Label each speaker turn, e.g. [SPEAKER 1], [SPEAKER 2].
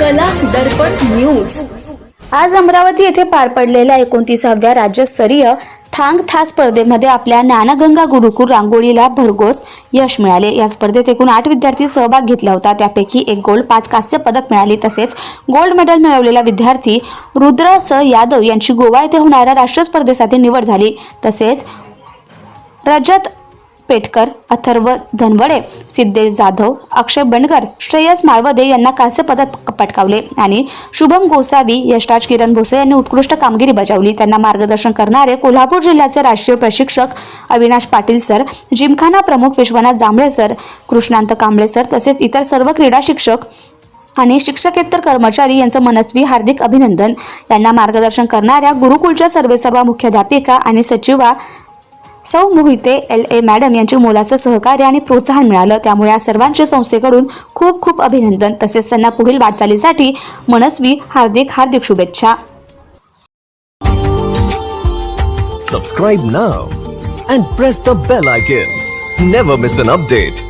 [SPEAKER 1] कला दर्पण न्यूज.
[SPEAKER 2] आज अमरावती येथे पार पडलेल्या एकोणतीसाव्या राज्यस्तरीय थांग था स्पर्धेमध्ये आपल्या ज्ञानगंगा गुरुकुल रांगोळीला भरघोस यश मिळाले. या स्पर्धेत एकूण आठ विद्यार्थी सहभाग घेतला होता. त्यापैकी एक गोल्ड पाच कांस्य पदक मिळाली. तसेच गोल्ड मेडल मिळवलेला विद्यार्थी रुद्र स यादव यांची गोवा येथे होणाऱ्या राष्ट्रीय स्पर्धेसाठी निवड झाली. तसेच रजत पेटकर अथर्व धनवडे सिद्धेश जाधव अक्षय बंडकर श्रेयस माळवदे यांना कांस्य पदक पटकावले आणि शुभम गोसावी यशराज किरण भोसे यांनी उत्कृष्ट कामगिरी बजावली. त्यांना मार्गदर्शन करणारे कोल्हापूर जिल्ह्याचे राष्ट्रीय प्रशिक्षक अविनाश पाटील सर जिमखाना प्रमुख विश्वनाथ जांभळे सर कृष्णांत कांबळे सर तसेच इतर सर्व क्रीडा शिक्षक आणि शिक्षकेतर कर्मचारी यांचं मनस्वी हार्दिक अभिनंदन. यांना मार्गदर्शन करणाऱ्या गुरुकुलच्या सर्वेसर्वा मुख्याध्यापिका आणि सचिवा सौ मोहिते एल ए मॅडम यांच्या मोलाचं सहकार्य आणि प्रोत्साहन मिळालं. त्यामुळे या सर्वांच्या संस्थेकडून खूप खूप अभिनंदन. तसेच त्यांना पुढील वाटचालीसाठी मनस्वी हार्दिक हार्दिक शुभेच्छा.
[SPEAKER 3] Subscribe now and press the bell icon never miss an update